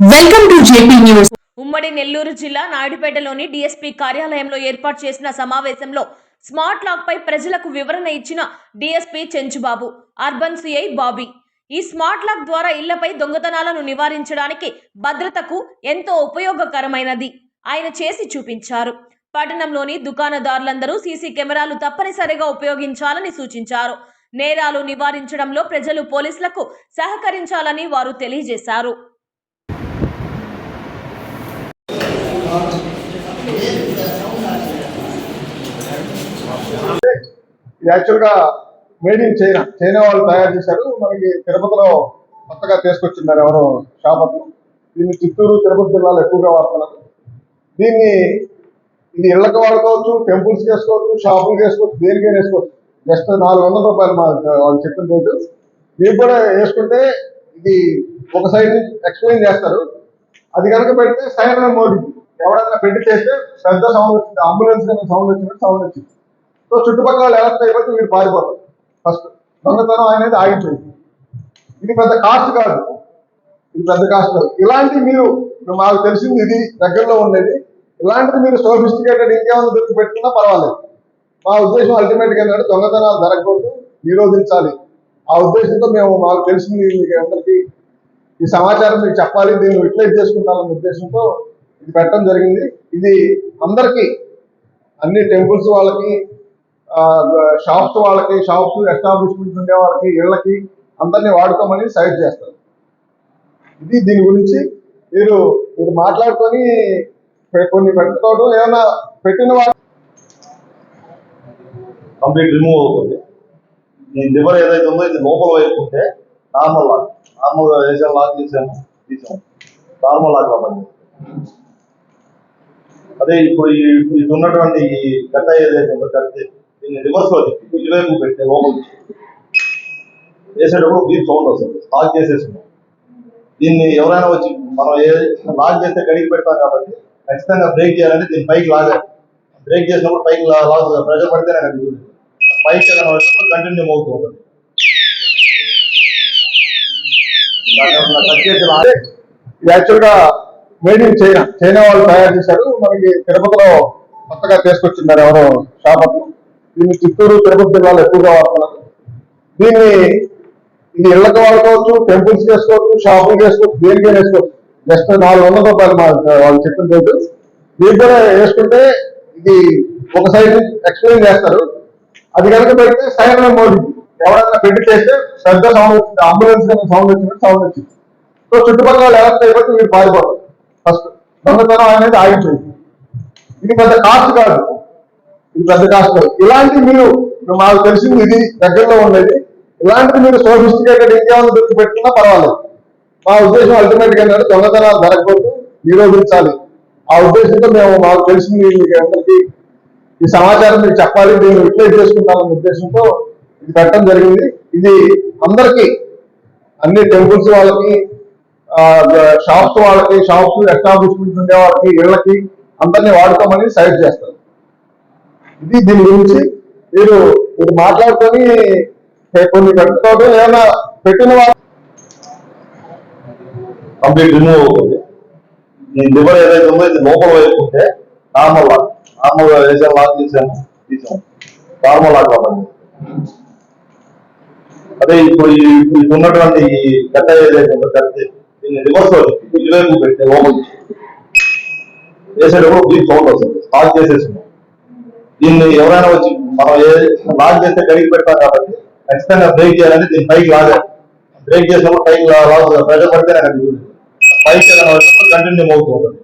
Welcome to JP news ఉమ్మడి నెల్లూరు జిల్లా నాయుడుపేటలోని DSP కార్యాలయంలో ఏర్పాటు చేసిన సమావేశంలో స్మార్ట్ లాక్ పై ప్రజలకు వివరణ ఇచ్చిన DSP Chenchubabu urban CI Bobby. ఈ స్మార్ట్ లాక్ ద్వారా ఇళ్ళపై దొంగతనాలను నివారించడానికి భద్రతకు ఎంతో ఉపయోగకరమైనది ఆయన చేసి చూపించారు. పట్టణంలోని దుకాణదారులందరూ సీసీ కెమెరాలు తప్పనిసరిగా ఉపయోగించాలని సూచించారు. నేరాలు నివారించడంలో ప్రజలు పోలీసులకు సహకరించాలని వారు తెలియజేశారు ఇది యాక్చువల్గా మేడ్ ఇన్ చైనా. చైనా వాళ్ళు తయారు చేశారు. మనకి తిరుపతిలో కొత్తగా తీసుకొచ్చిన్నారు ఎవరో షాప్ అతను. దీన్ని చిత్తూరు తిరుపతి జిల్లాలో ఎక్కువగా వాడుతున్నారు. దీన్ని ఇది ఇళ్ళకి వాడుకోవచ్చు టెంపుల్స్ వేసుకోవచ్చు షాపులు వేసుకోవచ్చు దేనికైనా వేసుకోవచ్చు. జస్ట్ నాలుగు వందల రూపాయలు మా వాళ్ళు చెప్పిన రేటు. మీరు కూడా వేసుకుంటే ఇది ఒక సైడ్ ఎక్స్ప్లెయిన్ చేస్తారు. అది కనుక పెడితే సైలెంట్ మోడీ. ఎవడన్నా పెట్టి చేస్తే పెద్ద సౌండ్ వచ్చింది అంబులెన్స్ కన్నా సౌండ్ వచ్చినట్టు సౌండ్ వచ్చింది. సో చుట్టుపక్కల వాళ్ళు ఎలా అయిపోతే వీడు పారిపోతాడు. ఫస్ట్ దొంగతనం అనేది ఆగిపోయింది ఇది పెద్ద కాస్ట్ కాదు. ఇది పెద్ద కాస్ట్ కాదు. ఇలాంటి మీరు మాకు తెలిసింది ఇది దగ్గరలో ఉండేది. ఇలాంటిది మీరు సోఫిస్టికేటెడ్ ఇంకేమైనా దొరికి పెట్టుకున్నా పర్వాలేదు. మా ఉద్దేశం అల్టిమేట్గా ఏంటంటే దొంగతనాలు జరగకూడదు నిరోధించాలి. ఆ ఉద్దేశంతో మేము మాకు తెలిసింది మీకు అందరికీ. ఈ సమాచారం మీకు చెప్పాలి దీన్ని యూటిలైజ్ చేసుకుంటామనే ఉద్దేశంతో ఇది పెట్టడం జరిగింది. ఇది అందరికీ అన్ని టెంపుల్స్ వాళ్ళకి షాప్స్ వాళ్ళకి షాప్స్ ఎస్టాబ్లిష్మెంట్ ఉండే వాళ్ళకి ఇళ్ళకి అందరినీ వాడుకోమని సైడ్ చేస్తారు. ఇది దీని గురించి మీరు మీరు మాట్లాడుకొని కొన్ని పెట్టుకోవడం ఏమైనా పెట్టిన వాళ్ళు కంప్లీట్ రిమూవ్ అవుతుంది. ఈ లివర్ ఏదైతే ఉందో ఇది లోపల వైపు ఉంటే నార్మల్ లాక్ నార్మల్ వేసాం లాక్ చేసాము తీసాము. నార్మల్ లాక్ అవ్వండి అదే ఇప్పుడు ఇది ఉన్నటువంటి ఈ గట్ట ఏదైతే ఉందో కట్ చేసి రివర్స్లో ఇరవై ఇటువైపు పెట్టే లోపల వేసేటప్పుడు బీప్ సౌండ్ వస్తుంది. లాక్ చేసేస్తున్నాం దీన్ని ఎవరైనా వచ్చి మనం ఏ లాక్ చేస్తే కడిగి పెడతాం కాబట్టి ఖచ్చితంగా బ్రేక్ చేయాలంటే దీన్ని పైకి లాగాలి. బ్రేక్ చేసినప్పుడు పైకి లా- లాగ్ పడితే నాకు అది పైకి ఏదైనా వచ్చినప్పుడు కంటిన్యూ అవుతూ ఉంటుంది. దాన్ని ఇది యాక్చువల్గా మేడ్ ఇన్ చైనా చైనా వాళ్ళు తయారు చేశారు. మనకి తిరుపతిలో కొత్తగా తీసుకొచ్చిన్నారు ఎవరో షాప్ అతను దీన్ని చిత్తూరు తిరుపతి జిల్లాలో ఎక్కువగా వాడుతున్నారు. దీన్ని ఇది ఇళ్ళకు వాడుకోవచ్చు టెంపుల్స్ వేసుకోవచ్చు షాపులు చేసుకోవచ్చు దేనికైనా వేసుకోవచ్చు జస్ట్ నాలుగు వందల రూపాయలు మా వాళ్ళు చెప్పిన రేటు. మీకు కూడా వేసుకుంటే ఇది ఒక సైడ్ ఎక్స్ప్లెయిన్ చేస్తారు. అది కనుక పెడితే సైన్ మోడీ ఎవరైనా పెట్టి చేస్తే శ్రద్ధ సౌండ్ వచ్చింది. అంబులెన్స్ కన్నా సౌండ్ వచ్చినట్టు సౌండ్ వచ్చింది. సో చుట్టుపక్కల వాళ్ళు ఎలా అయిపోతే మీరు పారిపోతారు. ఫస్ట్ దొంగతనం అనేది ఆగిపోయింది. ఇది పెద్ద కాస్ట్ కాదు. ఇది పెద్ద కాస్ట్ ఇలాంటి మీరు మాకు తెలిసింది ఇది దగ్గరలో ఉండేది. ఇలాంటి మీరు సోఫిస్టికేటెడ్ ఇంకేమైనా దొరికి పెట్టినా పర్వాలేదు. మా ఉద్దేశం అల్టిమేట్గా ఏంటంటే దొంగతనాలు జరగకూడదు నిరోధించాలి. ఆ ఉద్దేశంతో మేము మాకు తెలిసింది మీకు అందరికీ ఈ సమాచారం మీకు చెప్పాలి దీన్ని యూటిలైజ్ చేసుకుంటామనే ఉద్దేశంతో ఇది పెట్టడం జరిగింది. ఇది అందరికీ అన్ని టెంపుల్స్ వాళ్ళకి షాప్స్ వాళ్ళకి షాప్స్ ఎస్టాబ్లిష్మెంట్ ఉండే వాళ్ళకి ఇళ్ళకి అందరినీ వాడుకోమని సైడ్ చేస్తారు ఇది దీని గురించి మీరు మీరు మాట్లాడుకొని కొన్ని పెట్టుకోవడం ఏమైనా పెట్టిన వాళ్ళు కంప్లీట్ రిమూవ్ అవుతుంది. ఈ లివర్ ఏదైతే ఉందో ఇది లోపల వైపు ఉంటే నార్మల్ లాక్ నార్మల్ వేసాం లాక్ చేసాము తీసాము. నార్మల్ లాక్ అవ్వండి అదే ఇప్పుడు ఇప్పుడు ఉన్నటువంటి ఈ కట్ట ఏదైతే ఉందో కట్ దీన్ని రివర్స్లో ఇటువైపు పెడితే లోపల వేసేటప్పుడు బీప్ సౌండ్ వస్తుంది. లాక్ చేసేస్తున్నాం. దీన్ని ఎవరైనా వచ్చి మనం ఏ లాక్ చేస్తే కడిగి పెడతాం కాబట్టి ఖచ్చితంగా బ్రేక్ చేయాలంటే దీన్ని పైకి లాగాలి. బ్రేక్ చేసినప్పుడు పైకి లా- లాగ్ ప్రెషర్ పడితేనే అది దిగుతుంది. పైకి ఏదైనా వచ్చినప్పుడు కంటిన్యూ అవుతూ ఉంటుంది